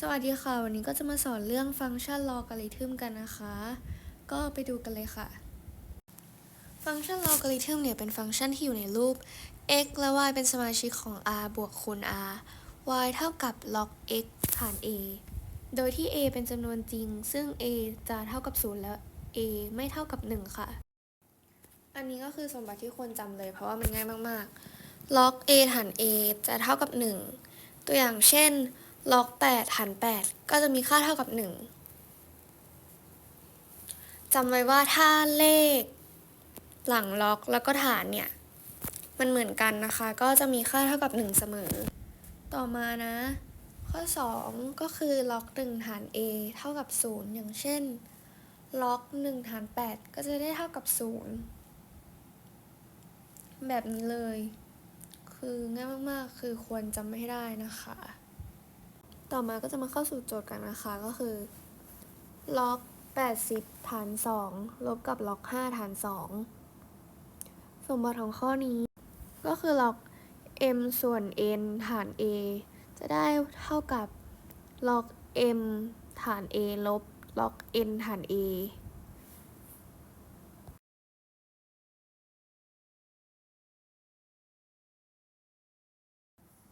สวัสดีค่ะ วันนี้ก็จะมาสอนเรื่องฟังก์ชันลอกริทึมกันนะคะ ก็ไปดูกันเลยค่ะ ฟังก์ชันลอกริทึมเนี่ยเป็นฟังก์ชันที่อยู่ในรูป x และ y เป็นสมาชิกของ r บวกคูณ r y เท่ากับ log x ฐาน a โดยที่ a เป็นจำนวนจริง ซึ่ง a จะเท่ากับ 0 และ a ไม่เท่ากับ 1 ค่ะ อันนี้ก็คือสมบัติที่ควรจำเลย เพราะว่ามันง่ายมากๆ log a ฐาน a จะเท่ากับ 1 ตัวอย่างเช่น log 8ฐาน8ก็จะมีค่าเท่ากับ 1จำไว้ว่าถ้าเลข หลังล็อกแล้วก็ฐานเนี่ย มันเหมือนกันนะคะ ก็จะมีค่าเท่ากับ 1 เสมอ ต่อมานะ ข้อ 2 ก็คือล็อก1ฐาน a เท่ากับ 0 อย่างเช่น ล็อก1ฐาน 8 ก็จะได้เท่ากับ 0 แบบนี้เลย คือง่ายมากๆ คือควรจำไม่ได้นะคะ ต่อมาก็จะมาเข้าสู่โจทย์กันนะคะก็คือ ล็อก 80 ฐาน 2 ลบกับล็อก 5 ฐาน 2 สมบัติของข้อนี้ ก็คือล็อก m ส่วน n ฐาน a จะได้เท่ากับล็อก m ฐาน a ลบล็อก n ฐาน a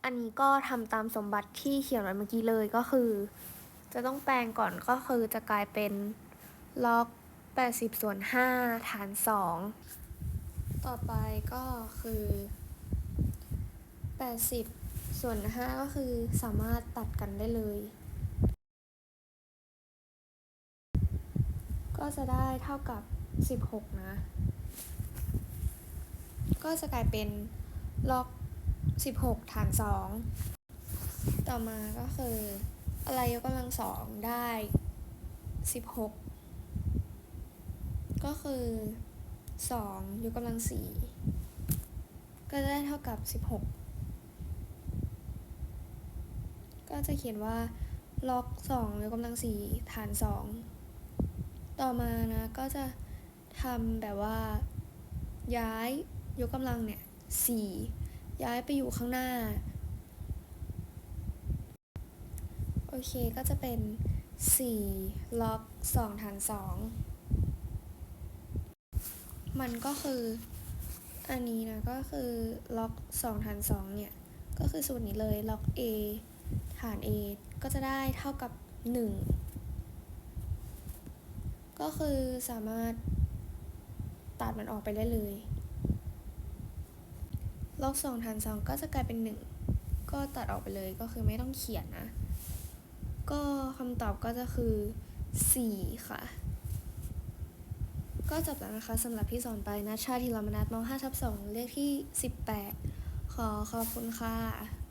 อันนี้ก็ทำตามสมบัติที่เขียนไว้เมื่อกี้เลยก็คือ จะต้องแปลงก่อนก็คือจะกลายเป็นล็อก80ส่วน5ฐาน 2 ต่อไปก็คือ 80ส่วน5ก็คือสามารถตัดกันได้เลย ก็จะได้เท่ากับ 16 นะ ก็จะกลายเป็นล็อก 16ฐาน2ต่อมาก็คืออะไรยกกำลังสองได้16ก็คือ2ยกกำลัง4ก็จะได้เท่ากับ16ก็จะเขียนว่าล็อก2ยกกำลัง4ฐาน2ต่อมานะก็จะทำแบบว่า ย้ายยกกำลังเนี่ย4 ย้ายไปอยู่ข้างหน้า โอเคก็จะเป็น 4 ล็อก 2 ฐาน 2 มันก็คือ อันนี้นะ ก็คือล็อก 2 ฐาน 2 เนี่ย ก็คือสูตรนี้เลย ล็อก a ฐาน a ก็จะได้เท่ากับ 1 ก็คือสามารถตัดมันออกไปได้เลย ล็อก2ฐาน2ก็จะกลายเป็น1ก็ตัดออกไปเลยก็คือไม่ต้องเขียนนะ ก็คำตอบก็จะคือ 4 ค่ะ ก็จบแล้วนะคะสำหรับที่สอนไปนะชาติธีรมนัสม 5 ทับ2เลขที่ 18 ขอขอบคุณค่ะ